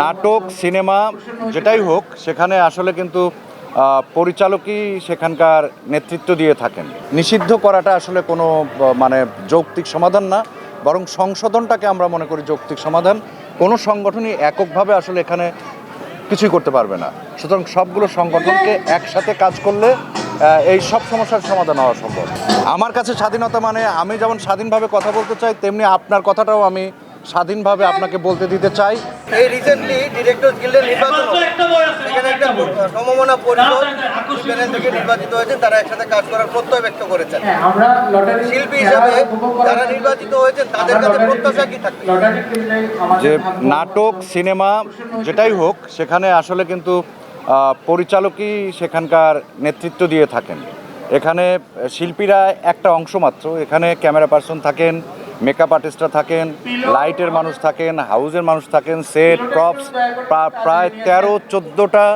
নাটক, সিনেমা, যেটাই হোক, সেখানে আসলে কিন্তু পরিচালকই সেখানকার নেতৃত্ব দিয়ে থাকেন। নিষিদ্ধ করাটা আসলে কোনো মানে যৌক্তিক সমাধান না, বরং সংশোধনটাকে আমরা মনে করি যৌক্তিক সমাধান। কোনো সংগঠনই এককভাবে আসলে এখানে কিছুই করতে পারবে না। সুতরাং সবগুলো সংগঠনকে একসাথে কাজ করলে এই সব সমস্যার সমাধান হওয়া সম্ভব। আমার কাছে স্বাধীনতা মানে আমি যেমন স্বাধীনভাবে কথা বলতে চাই, তেমনি আপনার কথাটাও আমি স্বাধীনভাবে আপনাকে বলতে দিতে চাই। এই রিসেন্টলি ডিরেক্টর গিল্ডের নির্বাচন। সেখানে একটা সমমনা পরিষদ থেকে নির্বাচিত হয়েছে তারা একসাথে কাজ করার প্রত্যয় ব্যক্ত করেছেন। হ্যাঁ, আমরা লটারি শিল্পী হিসাবে যারা নির্বাচিত হয়েছেন তাদের কাছে প্রত্যাশা কি থাকবে? লটারি কিনলে আমাদের যে নাটক সিনেমা যেটাই হোক সেখানে আসলে কিন্তু পরিচালকই সেখানকার নেতৃত্ব দিয়ে থাকেন। এখানে শিল্পীরা একটা অংশ মাত্র এখানে ক্যামেরা পার্সন থাকেন মেকআপ আর্টিস্টরা থাকেন লাইটের মানুষ থাকেন হাউজের মানুষ থাকেন সেট প্রপস প্রায় তেরো, চোদ্দোটা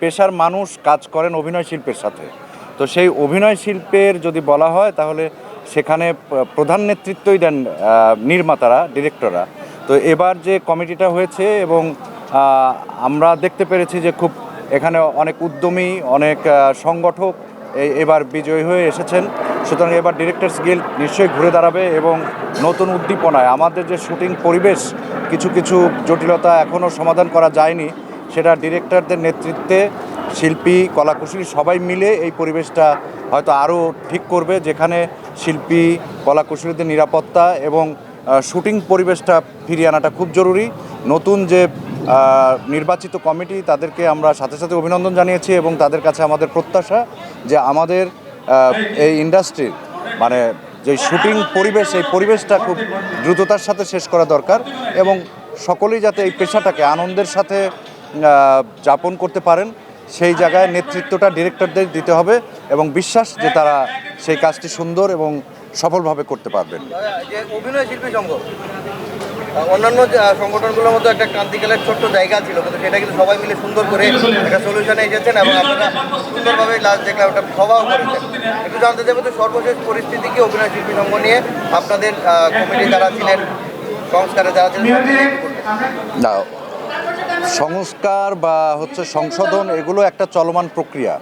পেশার মানুষ কাজ করেন অভিনয় শিল্পের সাথে। তো সেই অভিনয় শিল্পের যদি বলা হয়, তাহলে সেখানে প্রধান নেতৃত্বই দেন নির্মাতারা, ডিরেক্টররা। তো এবার যে কমিটিটা হয়েছে এবং আমরা দেখতে পেরেছি যে খুব এখানে অনেক উদ্যমী, অনেক সংগঠক এবার বিজয়ী হয়ে এসেছেন। সুতরাং এবার ডিরেক্টরস গিল্ড নিশ্চয়ই ঘুরে দাঁড়াবে এবং নতুন উদ্দীপনায় আমাদের যে শুটিং পরিবেশ, কিছু কিছু জটিলতা এখনও সমাধান করা যায়নি, সেটা ডিরেক্টরদের নেতৃত্বে শিল্পী, কলাকুশলী সবাই মিলে এই পরিবেশটা হয়তো আরও ঠিক করবে, যেখানে শিল্পী, কলাকুশলীদের নিরাপত্তা এবং শুটিং পরিবেশটা ফিরিয়ে আনাটা খুব জরুরি। নতুন যে নির্বাচিত কমিটি তাদেরকে আমরা সাথে সাথে অভিনন্দন জানিয়েছি এবং তাদের কাছে আমাদের প্রত্যাশা যে আমাদের এই ইন্ডাস্ট্রির মানে যে শুটিং পরিবেশ, এই পরিবেশটা খুব দ্রুততার সাথে শেষ করা দরকার এবং সকলেই যাতে এই পেশাটাকে আনন্দের সাথে যাপন করতে পারেন, সেই জায়গায় নেতৃত্বটা ডিরেক্টরদের দিতে হবে এবং বিশ্বাস যে তারা সেই কাজটি সুন্দর এবং সফলভাবে করতে পারবেন। অভিনয় শিল্পী সংঘ অন্যান্য সংগঠনগুলোর মধ্যে একটা ক্রান্তিকালের ছোট্ট জায়গা ছিল, কিন্তু সেটা কিন্তু সবাই মিলে সুন্দর করে একটা সলিউশনে এসেছেন এবং আপনারা সুন্দরভাবে লাস্ট দেখলাম একটা সভাও করেছেন। একটু জানতে চাইব যে সর্বশেষ পরিস্থিতি কি অভিনয় শিল্পী সংঘ নিয়ে? আপনাদের কমিটি যারা ছিলেন, সংস্কারে যারা ছিলেন। না, সংস্কার বা হচ্ছে সংশোধন এগুলো একটা চলমান প্রক্রিয়া।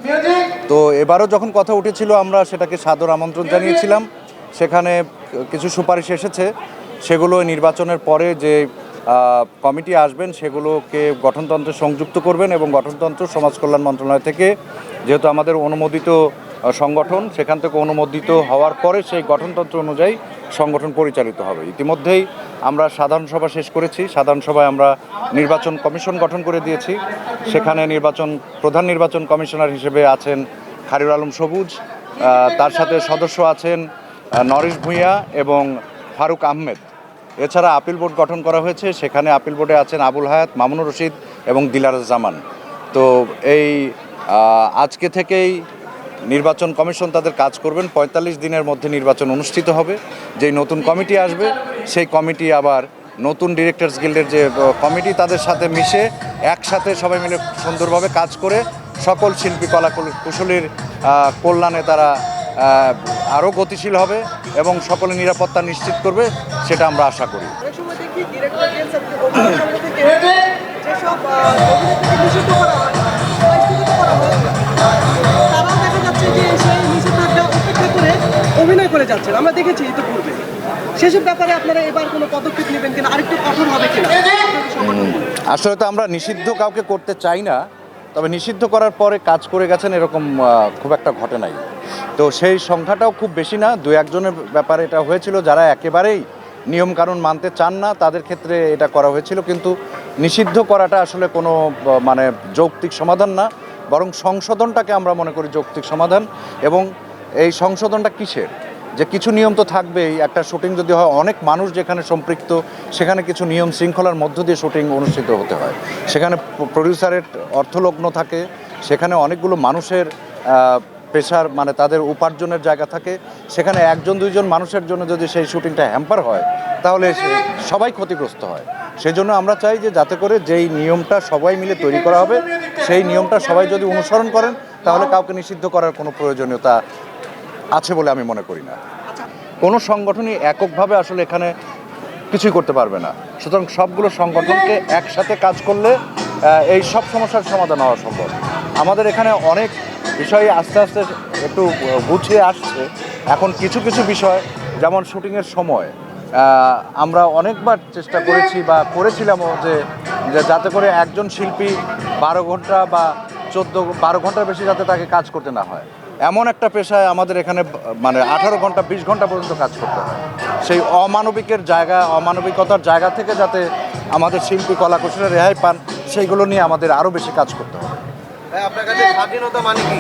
তো এবারও যখন কথা উঠেছিল, আমরা সেটাকে সাদর আমন্ত্রণ জানিয়েছিলাম। সেখানে কিছু সুপারিশ এসেছে। সেগুলো নির্বাচনের পরে যে কমিটি আসবেন সেগুলোকে গঠনতন্ত্রে সংযুক্ত করবেন এবং গঠনতন্ত্র সমাজ কল্যাণ মন্ত্রণালয় থেকে যেহেতু আমাদের অনুমোদিত সংগঠন, সেখান থেকে অনুমোদিত হওয়ার পরে সেই গঠনতন্ত্র অনুযায়ী সংগঠন পরিচালিত হবে। ইতিমধ্যেই আমরা সাধারণ সভা শেষ করেছি। সাধারণ সভায় আমরা নির্বাচন কমিশন গঠন করে দিয়েছি। সেখানে নির্বাচন, প্রধান নির্বাচন কমিশনার হিসেবে আছেন খারিউর আলম সবুজ তার সাথে সদস্য আছেন নরেশ ভূঁইয়া এবং ফারুক আহমেদ। এছাড়া আপিল বোর্ড গঠন করা হয়েছে, সেখানে আপিল বোর্ডে আছেন আবুল হায়াত, মামুনুর রশিদ এবং দিলার জামান তো এই আজকে থেকেই নির্বাচন কমিশন তাদের কাজ করবেন। পঁয়তাল্লিশ দিনের মধ্যে নির্বাচন অনুষ্ঠিত হবে। যেই নতুন কমিটি আসবে, সেই কমিটি আবার নতুন ডিরেক্টরস গিল্ডের যে কমিটি, তাদের সাথে মিশে একসাথে সবাই মিলে সুন্দরভাবে কাজ করে সকল শিল্পী কুল- কুশলীর কল্যাণে তারা আরও গতিশীল হবে এবং সকলে নিরাপত্তা নিশ্চিত করবে সেটা আমরা আশা করি। অভিনয় করা যাচ্ছেন। আমরা দেখেছি ইতিপূর্বে। সেসব ব্যাপারে আপনারা এবার কোনো পদক্ষেপ নেবেন কিনা? আরেকটু কঠোর হবে কিনা? আসলে তো আমরা নিষিদ্ধ কাউকে করতে চাই না। তবে নিষিদ্ধ করার পরে কাজ করে গেছেন, এরকম খুব একটা ঘটে নাই। তো সেই সংখ্যাটাও খুব বেশি না দু একজনের ব্যাপারে এটা হয়েছিল, যারা একেবারেই নিয়মকানুন মানতে চান না, তাদের ক্ষেত্রে এটা করা হয়েছিল, কিন্তু নিষিদ্ধ করাটা আসলে কোনো মানে যৌক্তিক সমাধান না, বরং সংশোধনটাকে আমরা মনে করি যৌক্তিক সমাধান, এবং এই সংশোধনটা কিসের? যে কিছু নিয়ম তো থাকবেই। একটা শুটিং যদি হয়, অনেক মানুষ যেখানে সম্পৃক্ত, সেখানে কিছু নিয়ম শৃঙ্খলার মধ্য দিয়ে শুটিং অনুষ্ঠিত হতে হয়। সেখানে প্রডিউসারের অর্থলগ্ন থাকে, সেখানে অনেকগুলো মানুষের পেশার মানে তাদের উপার্জনের জায়গা থাকে। সেখানে একজন, দুইজন মানুষের জন্য যদি সেই শুটিংটা হ্যাম্পার হয়, তাহলে সবাই ক্ষতিগ্রস্ত হয়। সেই জন্য আমরা চাই যে যাতে করে যেই নিয়মটা সবাই মিলে তৈরি করা হবে, সেই নিয়মটা সবাই যদি অনুসরণ করেন, তাহলে কাউকে নিষিদ্ধ করার কোনো প্রয়োজনীয়তা আছে বলে আমি মনে করি না। কোনো সংগঠনই এককভাবে আসলে এখানে কিছুই করতে পারবে না। সুতরাং সবগুলো সংগঠনকে একসাথে কাজ করলে এই সব সমস্যার সমাধান হওয়া সম্ভব। আমাদের এখানে অনেক বিষয় আস্তে আস্তে একটু গুছিয়ে আসছে। এখন কিছু কিছু বিষয় যেমন শুটিংয়ের সময় আমরা অনেকবার চেষ্টা করেছি বা করেছিলামও যে যে যাতে করে একজন শিল্পী বারো ঘণ্টা বা চোদ্দ বারো ঘণ্টার বেশি যাতে তাকে কাজ করতে না হয়। এমন একটা পেশায় আমাদের এখানে মানে আঠারো ঘণ্টা বিশ ঘণ্টা পর্যন্ত কাজ করতে হয়। সেই অমানবিকের জায়গা অমানবিকতার জায়গা থেকে যাতে আমাদের শিল্পী কলাকুশলীরা রেহাই পান সেইগুলো নিয়ে আমাদের আরও বেশি কাজ করতে হবে। আপনার কাছে স্বাধীনতা মানে কি?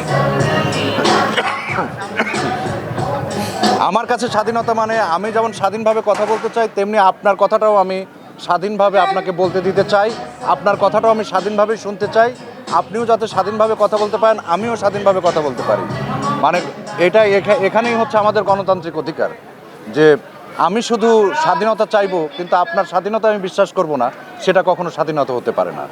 আমার কাছে স্বাধীনতা মানে আমি যেমন স্বাধীনভাবে কথা বলতে চাই তেমনি আপনার কথাটাও আমি স্বাধীনভাবে আপনাকে বলতে দিতে চাই। আপনার কথাটাও আমি স্বাধীনভাবে শুনতে চাই। আপনিও যাতে স্বাধীনভাবে কথা বলতে পারেন আমিও স্বাধীনভাবে কথা বলতে পারি। মানে এটা এখানেই হচ্ছে আমাদের গণতান্ত্রিক অধিকার। যে আমি শুধু স্বাধীনতা চাইব, কিন্তু আপনার স্বাধীনতা আমি বিশ্বাস করব না, সেটা কখনো স্বাধীনতা হতে পারে না।